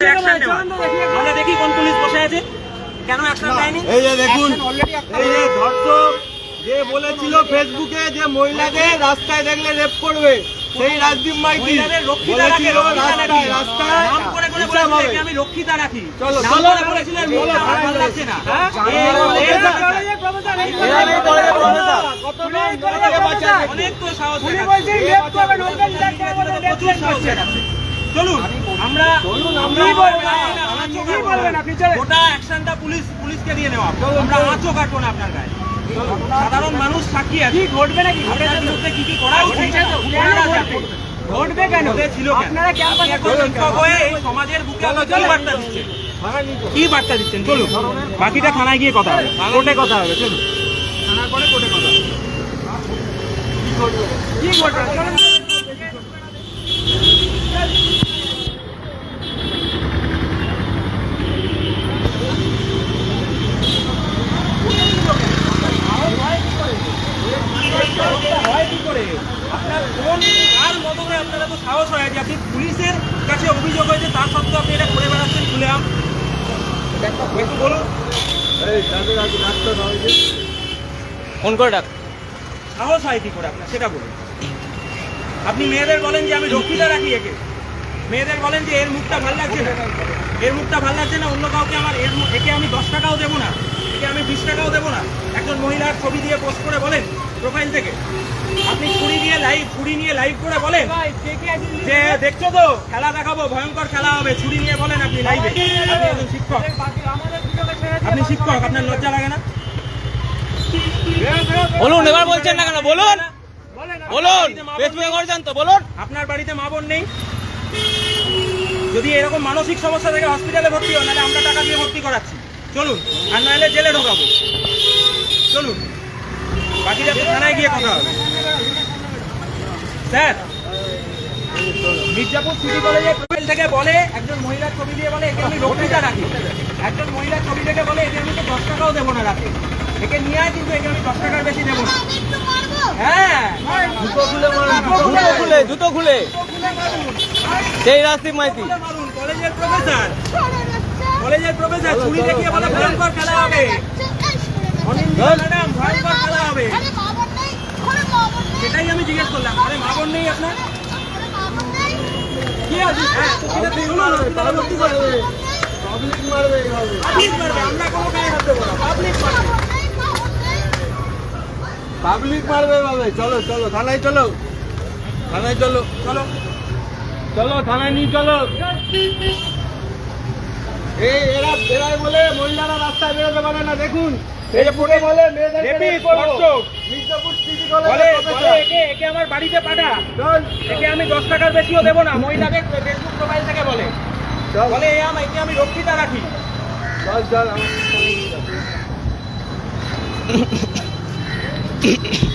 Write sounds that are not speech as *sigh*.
Action নেওয়া আমরা দেখি কোন পুলিশ বসে আছে কেন অ্যাকশন নেয়নি এই যে দেখুন এই যে ধর্ষক যে বলেছিল ফেসবুকে যে মহিলাদের রাস্তায় দেখলে রেপ করবে সেই রাজদীপ মাইতি আমি রক্ষিতা রাখি চলো, চলো। বলেছিলেন হ্যাঁ? অনেক তো সাহস। চলুন আমরা আমরা গোটা অ্যাকশনটা পুলিশ পুলিশকে দিয়ে নেওয়া। আমরা আঁচও কাটবো না আপনার গায়ে সাধারণ মানুষ সাক্ষী আছে। ঘটবে নাকি? আপনার বিরুদ্ধে কি কি করা উচিত? ঘটবে কেন? ছিল আপনারা হয়ে সমাজের বুকে বার্তা দিচ্ছেন? কি বার্তা দিচ্ছেন? চলুন। বাকিটা থানায় গিয়ে কথা হবে। কোর্টে কথা হবে চলুন। থানার পরে কোর্টে কথা হবে। কি ঘটবে হয় কি করে কার সাহস হয়? যে আপনি পুলিশের কাছে অভিযোগ হয়েছে তার সত্ত্বেও আপনি এটা করে বেড়াচ্ছেন খুলে আম। একটু বলুন। ফোন করে ডাক। সাহস হয় কি করে আপনার? সেটা বলুন। আপনি মেয়েদের বলেন যে আমি রক্ষিতা রাখি একে। মেয়েদের বলেন যে এর মুখটা ভালো লাগছে না। এর মুখটা ভালো লাগছে না অন্য কাউকে আমার এর একে আমি দশ টাকাও দেবো না। একে আমি বিশ টাকাও দেবো না। একজন মহিলার ছবি দিয়ে পোস্ট করে বলেন প্রোফাইল থেকে। আপনি ছুরি দিয়ে লাইভ ছুরি নিয়ে লাইভ করে বলেন যে দেখছ তো খেলা দেখাবো ভয়ঙ্কর খেলা হবে ছুরি নিয়ে বলেন আপনি লাইভে আপনি একজন শিক্ষক। আপনি শিক্ষক আপনার লজ্জা লাগে না? বলুন এবার বলছেন না কেন? বলুন! বলুন! ফেসবুকে করছেন তো বলুন! আপনার বাড়িতে মা বোন নেই? যদি এরকম মানসিক সমস্যা থেকে হসপিটালে ভর্তি হয় নাহলে আমরা টাকা দিয়ে ভর্তি করাচ্ছি। চলুন আর নাহলে জেলে ঢোকাবো। চলুন বাকিটা থানায় গিয়ে কথা হবে। স্যার মির্জাপুর সিটি কলেজের প্রোফাইল থেকে বলে একজন মহিলার ছবি দিয়ে বলে একে আমি রক্ষিতা রাখি। একজন মহিলার ছবি থেকে বলে একে আমি তো দশ টাকাও দেবো না রাতে। একে নিয়ে আয় কিন্তু একে আমি দশ টাকার বেশি দেবো না। হ্যাঁ। জুতো খুলে জুতো খুলে। জুতো খুলে সেই রাজদীপ মাইতি। কলেজের প্রফেসর। কলেজের প্রফেসর ছুরি দেখিয়ে বলে ভয়ঙ্কর খেলা হবে। ম্যাডাম ভয়ঙ্কর খেলা হবে। সেটাই আমি জিজ্ঞেস করলাম। আরে মা বোন নেই আপনার? কি আছে? হ্যাঁ তো সেটা তো শুনুন তাহলে ভর্তি করে দেবে পাবলিক মারবে। পাবলিক মারবে আমরা কোনো গায়ে হাত দেবো না। পাবলিক মারবে। পাবলিক মারবে এইভাবে। চলো চলো থানায় চলো। থানায় চলো। চলো। চলো থানায় নিয়ে চলো। এরা এরাই বলে মহিলারা রাস্তায় বেরোতে পারে না দেখুন। এই যে বলে। একে একে আমার বাড়িতে পাঠা। চল। একে আমি দশ টাকার বেশিও দেবো না মহিলাকে ফেসবুক প্রোফাইল থেকে বলে। বলে এ আমি একে আমি রক্ষিতা রাখি। চল চল আমার *laughs*